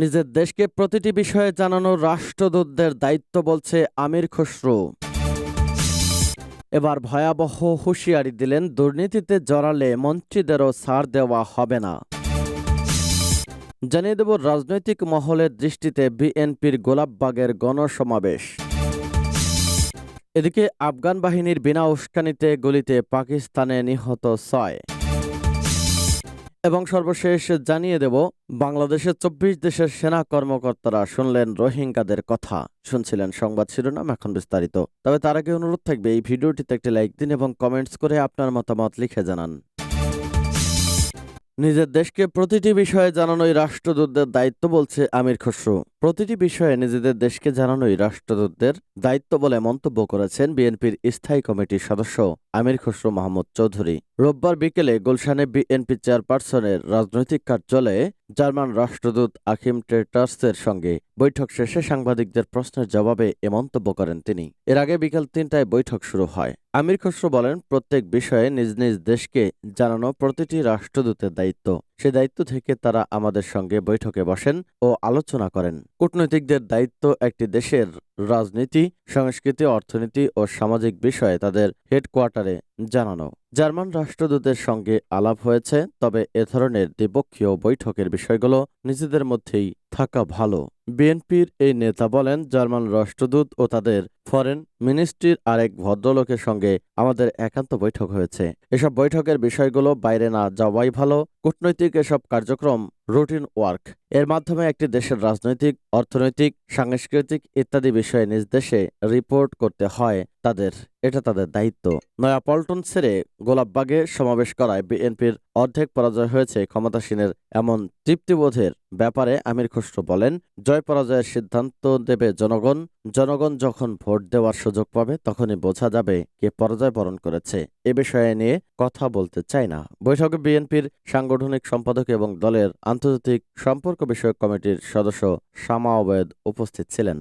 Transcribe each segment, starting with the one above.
নিজের দেশকে প্রতিটি বিষয়ে জানানো রাষ্ট্রদূতদের দায়িত্ব বলছে আমির খসরু। এবার ভয়াবহ হুঁশিয়ারি দিলেন, দুর্নীতিতে জড়ালে মন্ত্রীদেরও ছাড় দেওয়া হবে না। জানিয়ে দেব, রাজনৈতিক মহলের দৃষ্টিতে বিএনপির গোলাপবাগের গণসমাবেশ। এদিকে আফগান বাহিনীর বিনা উস্কানিতে গুলিতে পাকিস্তানে নিহত ছয়। এবং সর্বশেষ জানিয়ে দেব, বাংলাদেশের চব্বিশ দেশের সেনা কর্মকর্তারা শুনলেন রোহিঙ্গাদের কথা। শুনছিলেন সংবাদ শিরোনাম এখন বিস্তারিত। তবে তার আগে অনুরোধ থাকবে, এই ভিডিওটিতে একটি লাইক দিন এবং কমেন্টস করে আপনার মতামত লিখে জানান। নিজের দেশকে প্রতিটি বিষয়ে জানানোই রাষ্ট্রদূতদের দায়িত্ব বলছে আমির খসরু। প্রতিটি বিষয়ে নিজেদের দেশকে জানানোই রাষ্ট্রদূতদের দায়িত্ব বলে মন্তব্য করেছেন বিএনপির স্থায়ী কমিটির সদস্য আমির খসরু মাহমুদ চৌধুরী। রোববার বিকেলে গুলশানে বিএনপি চেয়ারপারসনের রাজনৈতিক কার্যালয়ে জার্মান রাষ্ট্রদূত আকিম ট্রেটার্সের সঙ্গে বৈঠক শেষে সাংবাদিকদের প্রশ্নের জবাবে এ মন্তব্য করেন তিনি। এর আগে বিকেল তিনটায় বৈঠক শুরু হয়। আমির খসরু বলেন প্রত্যেক বিষয়ে নিজ নিজ দেশকে জানানো প্রতিটি রাষ্ট্রদূতের দায়িত্ব। সে দায়িত্ব থেকে তারা আমাদের সঙ্গে বৈঠকে বসেন ও আলোচনা করেন। কূটনৈতিকদের দায়িত্ব একটি দেশের রাজনীতি, সংস্কৃতি, অর্থনীতি ও সামাজিক বিষয়ে তাদের হেডকোয়ার্টারে জানানো। জার্মান রাষ্ট্রদূতের সঙ্গে আলাপ হয়েছে, তবে এ ধরনের দ্বিপক্ষীয় বৈঠকের বিষয়গুলো নিজেদের মধ্যেই থাকা ভালো। বিএনপির এই নেতা বলেন, জার্মান রাষ্ট্রদূত ও তাদের ফরেন মিনিস্ট্রির আরেক ভদ্রলোকের সঙ্গে আমাদের একান্ত বৈঠক হয়েছে। এসব বৈঠকের বিষয়গুলো বাইরে না যাওয়াই ভালো কূটনৈতিক এসব কার্যক্রম রুটিন ওয়ার্ক। এর মাধ্যমে একটি দেশের রাজনৈতিক, অর্থনৈতিক, সাংস্কৃতিক ইত্যাদি বিষয়ে নিজ দেশে রিপোর্ট করতে হয় তাদের। এটা তাদের দায়িত্ব। নয়াপল্টন ছেড়ে গোলাপবাগে সমাবেশ করায় বিএনপির অর্ধেক পরাজয় হয়েছে ক্ষমতাসীনের এমন তৃপ্তিবোধের ব্যাপারে আমির খসরু বলেন, জয় পরাজয়ের সিদ্ধান্ত দেবে জনগণ। জনগণ যখন ভোট দেওয়ার সুযোগ পাবে তখনই বোঝা যাবে কে পরাজয় বরণ করেছে। এ বিষয়ে নিয়ে কথা বলতে চাই না। বৈঠকে বিএনপির সাংগঠনিক সম্পাদক এবং দলের আন্তর্জাতিক সম্পর্ক বিষয়ক কমিটির সদস্য শামা ওবেদ উপস্থিত ছিলেন।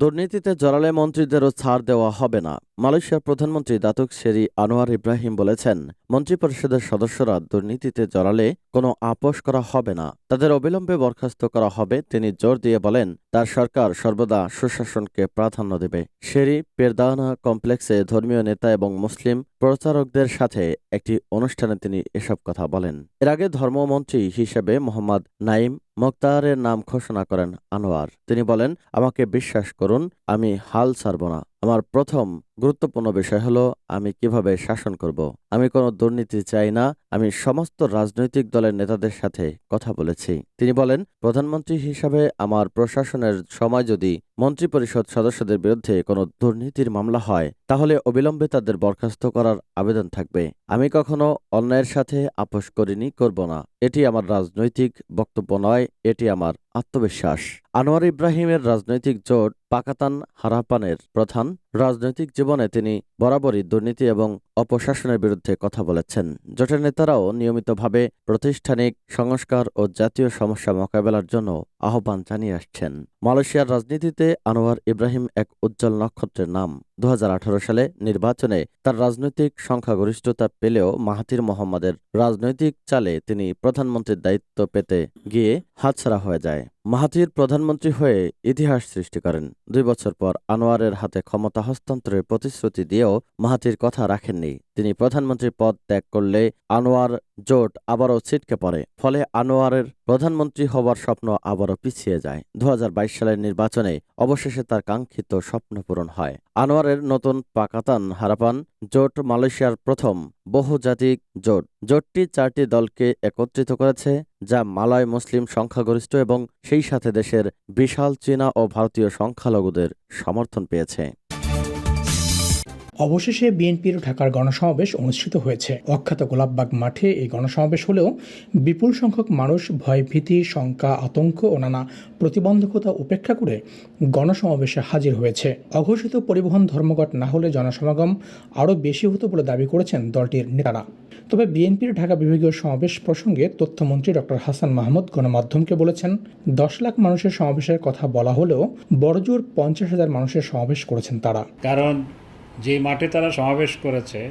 দুর্নীতিতে জড়ালে মন্ত্রীদেরও ছাড় দেওয়া হবে না। মালয়েশিয়ার প্রধানমন্ত্রী দাতুক শেরি আনোয়ার ইব্রাহিম বলেছেন, মন্ত্রিপরিষদের সদস্যরা দুর্নীতিতে জড়ালে কোনো আপোষ করা হবে না। তাদের অবিলম্বে বরখাস্ত করা হবে। তিনি জোর দিয়ে বলেন, তার সরকার সর্বদা সুশাসনকে প্রাধান্য দেবে। শেরি পেরদানা কমপ্লেক্সে ধর্মীয় নেতা এবং মুসলিম প্রচারকদের সাথে একটি অনুষ্ঠানে তিনি এসব কথা বলেন। এর আগে ধর্মমন্ত্রী হিসেবে মোহাম্মদ নাইম মোক্তারের নাম ঘোষণা করেন আনোয়ার। তিনি বলেন আমাকে বিশ্বাস করুন আমি হাল ছাড়ব না। আমার প্রথম গুরুত্বপূর্ণ বিষয় হলো, আমি কীভাবে শাসন করব? আমি কোনো দুর্নীতি চাই না, আমি সমস্ত রাজনৈতিক দলের নেতাদের সাথে কথা বলেছি। তিনি বলেন, প্রধানমন্ত্রী হিসাবে আমার প্রশাসনের সময় যদি মন্ত্রিপরিষদ সদস্যদের বিরুদ্ধে কোনো দুর্নীতির মামলা হয়, তাহলে অবিলম্বে তাদের বরখাস্ত করার আবেদন থাকবে। আমি কখনো অন্যায়ের সাথে আপোষ করিনি, করব না। এটি আমার রাজনৈতিক বক্তব্য নয়, এটি আমার আত্মবিশ্বাস। আনোয়ার ইব্রাহিমের রাজনৈতিক জোট পাকাতান হারাপানের প্রধান রাজনৈতিক জীবনে তিনি বরাবরই দুর্নীতি এবং অপশাসনের বিরুদ্ধে কথা বলেছেন। জোটের নেতারাও নিয়মিতভাবে প্রতিষ্ঠানিক সংস্কার ও জাতীয় সমস্যা মোকাবেলার জন্য আহ্বান জানিয়ে আসছেন। মালয়েশিয়ার রাজনীতিতে আনোয়ার ইব্রাহিম এক উজ্জ্বল নক্ষত্রের নাম। দুহাজার আঠারো সালে নির্বাচনে তার রাজনৈতিক সংখ্যাগরিষ্ঠতা পেলেও মাহাতির মোহাম্মদের রাজনৈতিক চালে তিনি প্রধানমন্ত্রীর দায়িত্ব পেতে গিয়ে হাতছাড়া হয়ে যায়। মাহাতির প্রধানমন্ত্রী হয়ে ইতিহাস সৃষ্টি করেন। দুই বছর পর আনোয়ারের হাতে ক্ষমতা হস্তান্তরের প্রতিশ্রুতি দিয়েও মাহাতির কথা রাখেননি। তিনি প্রধানমন্ত্রীর পদ ত্যাগ করলে আনোয়ার জোট আবারও ছিটকে পড়ে। ফলে আনোয়ারের প্রধানমন্ত্রী হওয়ার স্বপ্ন আবারও পিছিয়ে যায়। দু হাজার বাইশ সালের নির্বাচনে অবশেষে তার কাঙ্ক্ষিত স্বপ্ন পূরণ হয়। আনোয়ারের নতুন পাকাতান হারাপান জোট মালয়েশিয়ার প্রথম বহুজাতিক জোট। জোটটি চারটি দলকে একত্রিত করেছে, যা মালয় মুসলিম সংখ্যাগরিষ্ঠ এবং সেই সাথে দেশের বিশাল চীনা ও ভারতীয় সংখ্যালঘুদের সমর্থন পেয়েছে। অবশেষে বিএনপির ঢাকার গণসমাবেশ অনুষ্ঠিত হয়েছে। অখ্যাত গোলাপবাগ মাঠে এই গণসমাবেশ হলেও বিপুল সংখ্যক মানুষ ভয়ভীতি শঙ্কা, আতঙ্ক ও নানা প্রতিবন্ধকতা উপেক্ষা করে গণসমাবেশে হাজির হয়েছে। অঘোষিত পরিবহন ধর্মঘট না হলে জনসমাগম আরও বেশি হতো বলে দাবি করেছেন দলটির নেতারা। তবে বিএনপির ঢাকা বিভাগীয় সমাবেশ প্রসঙ্গে তথ্যমন্ত্রী ডক্টর হাসান মাহমুদ গণমাধ্যমকে বলেছেন, দশ লাখ মানুষের সমাবেশের কথা বলা হলেও বড়জোর পঞ্চাশ হাজার মানুষের সমাবেশ করেছেন তারা। কারণ যে মাঠে তারা সমাবেশ করেছে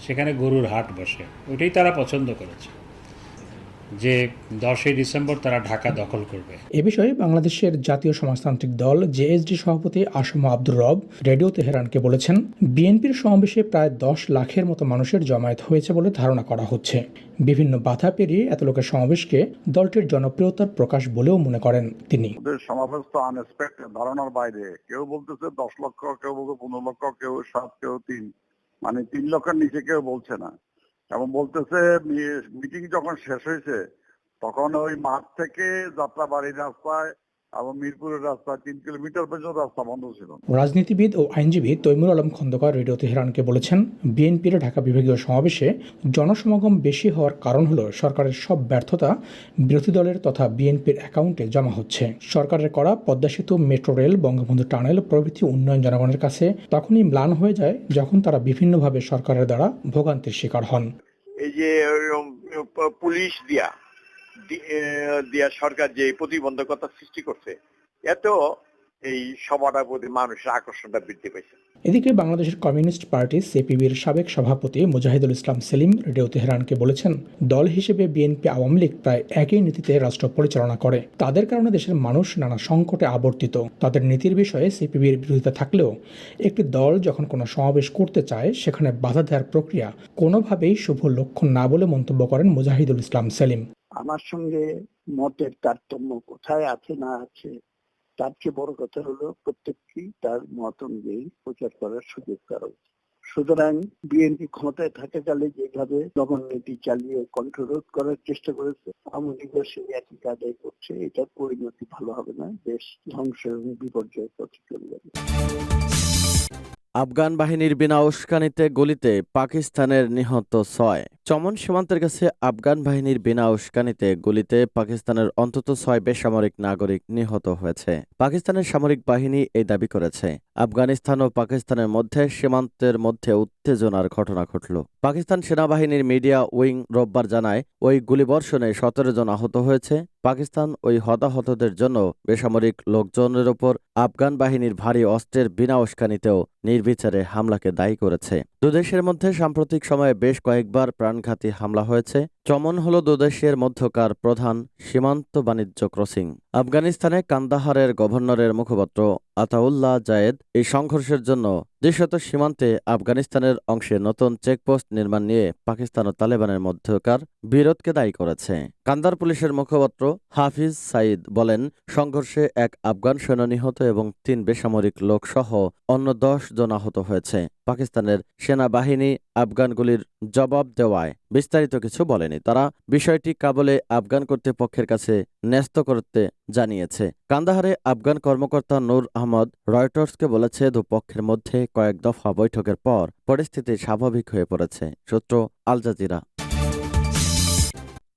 সেখানে গরুর হাট বসে। ওইটাই তারা পছন্দ করেছে। যে দশই ডিসেম্বর তারা ঢাকা দখল করবে। এ বিষয়ে বাংলাদেশের জাতীয় সমাজতান্ত্রিক দল জেএসডি সভাপতি আসম আব্দুর রব রেডিও তেহরানকে বলেছেন বিএনপির সমাবেশে প্রায় দশ লাখের মতো মানুষের জমায়েত হয়েছে বলে ধারণা করা হচ্ছে। বিভিন্ন বাধা পেরিয়ে এত লোকের সমাবেশকে দলটির জনপ্রিয়তার প্রকাশ বলেও মনে করেন তিনি। সমাবেশ তো আনএক্সপেক্টেড ধারণার বাইরে। কেউ বলতেছে দশ লক্ষ কেউ বলছে পনেরো লক্ষ কেউ সাত কেউ তিন। মানে তিন লক্ষের নিচে কেউ বলছে না। এবং বলতেছে মিটিং যখন শেষ হয়েছে তখন ওই মাঠ থেকে যাত্রাবাড়ি রাস্তায় এবং মিরপুরের রাস্তায় তিন কিলোমিটার পর্যন্ত রাস্তা বন্ধ ছিল। রাজনীতিবিদ ও আইনজীবী তৈমুর আলম খন্দকার রেডিও তেহরানকে বলেছেন বিএনপির ঢাকা বিভাগীয় সমাবেশে জনসমাগম বেশি হওয়ার কারণ হলো সরকারের সব ব্যর্থতা বিরোধী দলের তথা বিএনপির অ্যাকাউন্টে জমা হচ্ছে। সরকারের করা পদ্মা সেতু মেট্রো রেল বঙ্গবন্ধু টানেল প্রভৃতি উন্নয়ন জনগণের কাছে তখনই ম্লান হয়ে যায় যখন তারা বিভিন্নভাবে সরকারের দ্বারা ভোগান্তির শিকার হন। এই যে পুলিশ দিয়া দিয়া সরকার যে প্রতিবন্ধকতা সৃষ্টি করছে এত এই সভাটার প্রতি মানুষের আকর্ষণটা বৃদ্ধি পেয়েছে এদিকে বাংলাদেশের কমিউনিস্ট পার্টি সিপিবির সাবেক সভাপতি মুজাহিদুল ইসলাম সেলিম রেডিও তেহরানকে বলেছেন, দল হিসেবে বিএনপি আওয়ামী লীগ প্রায় একই নীতিতে রাষ্ট্র পরিচালনা করে। তাদের কারণে দেশের মানুষ নানা সংকটে আবর্তিত। তাদের নীতির বিষয়ে সিপিবির বিরোধিতা থাকলেও, একটি দল যখন কোনো সমাবেশ করতে চায়, সেখানে বাধা দেওয়ার প্রক্রিয়া কোনোভাবেই শুভ লক্ষণ না বলে মন্তব্য করেন মুজাহিদুল ইসলাম সেলিম। আমার সঙ্গে মতের তারতম্য কোথায় আছে না আছে, তার চেয়ে বড় কথা হলো প্রত্যেকটি তার মত অনুযায়ী প্রচার করার সুযোগ করা উচিত। সুতরাং বিএনপি ক্ষমতায় থাকাকালে যেভাবে নীতি চালিয়ে কণ্ঠরোধ করার চেষ্টা করেছে, আওয়ামী লীগও সেই একই কাজই করছে, এটার পরিণতি ভালো হবে না, দেশ ধ্বংস এবং বিপর্যয়ের পথে চলে যাবে আফগান বাহিনীর বিনা উস্কানিতে গুলিতে পাকিস্তানের নিহত ছয় চমন সীমান্তের কাছে আফগান বাহিনীর বিনা উস্কানিতে গুলিতে পাকিস্তানের অন্তত ছয় বেসামরিক নাগরিক নিহত হয়েছে। পাকিস্তানের সামরিক বাহিনী এই দাবি করেছে। আফগানিস্তান ও পাকিস্তানের মধ্যে সীমান্তের মধ্যে উত্তেজনার ঘটনা ঘটল। পাকিস্তান সেনাবাহিনীর মিডিয়া উইং রোববার জানায়, ওই গুলিবর্ষণে সতেরো জন আহত হয়েছে। পাকিস্তান ওই হতাহতদের জন্য বেসামরিক লোকজনের ওপর আফগান বাহিনীর ভারী অস্ত্রের বিনা উস্কানিতেও নির্বিচারে হামলাকে দায়ী করেছে। দুদেশের মধ্যে সাম্প্রতিক সময়ে বেশ কয়েকবার প্রাণঘাতী হামলা হয়েছে। চমন হল দুদেশের মধ্যকার প্রধান সীমান্ত বাণিজ্য ক্রসিং। আফগানিস্তানে কান্দাহারের গভর্নরের মুখপাত্র আতাউল্লাহ জায়েদ এই সংঘর্ষের জন্য দৃশ্যত সীমান্তে আফগানিস্তানের অংশে নতুন চেকপোস্ট নির্মাণ নিয়ে পাকিস্তান ও তালেবানের মধ্যকার বিরোধকে দায়ী করেছে। কান্দার পুলিশের মুখপাত্র হাফিজ সাইদ বলেন, সংঘর্ষে এক আফগান সৈন্য নিহত এবং তিন বেসামরিক লোক সহ অন্য দশ জন আহত হয়েছে। পাকিস্তানের সেনাবাহিনী আফগানগুলির জবাব দেওয়ায় বিস্তারিত কিছু বলেনি। তারা বিষয়টি কাবুলে আফগান কর্তৃপক্ষের কাছে ন্যস্ত করতে জানিয়েছে। কান্দাহারে আফগান কর্মকর্তা নূর আহমদ রয়টার্সকে বলেছে, দুপক্ষের মধ্যে কয়েক দফা বৈঠকের পর পরিস্থিতি স্বাভাবিক হয়ে পড়েছে, সূত্র আল জাজিরা।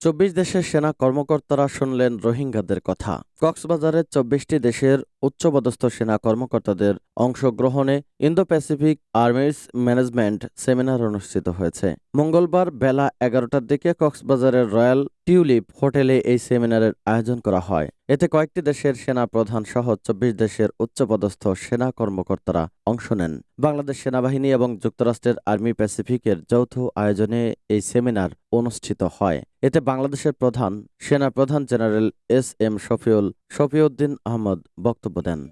চব্বিশ দেশের সেনা কর্মকর্তারা শুনলেন রোহিঙ্গাদের কথা। কক্সবাজারের চব্বিশটি দেশের উচ্চপদস্থ সেনা কর্মকর্তাদের অংশগ্রহণে Indo Pacific armies management seminar অনুষ্ঠিত হয়েছে। মঙ্গলবার বেলা এগারোটার দিকে কক্সবাজারের রয়্যাল টিউলিপ হোটেলে এই সেমিনারের আয়োজন করা হয়। এতে কয়েকটি দেশের সেনা প্রধান সহ চব্বিশ দেশের উচ্চপদস্থ সেনা কর্মকর্তারা অংশ নেন। বাংলাদেশ সেনাবাহিনী এবং যুক্তরাষ্ট্রের আর্মি প্যাসিফিকের যৌথ আয়োজনে এই সেমিনার অনুষ্ঠিত হয়। এতে বাংলাদেশের প্রধান, সেনা প্রধান general S M Shafiul Shafiuddin Ahmed বক্তব্য দেন।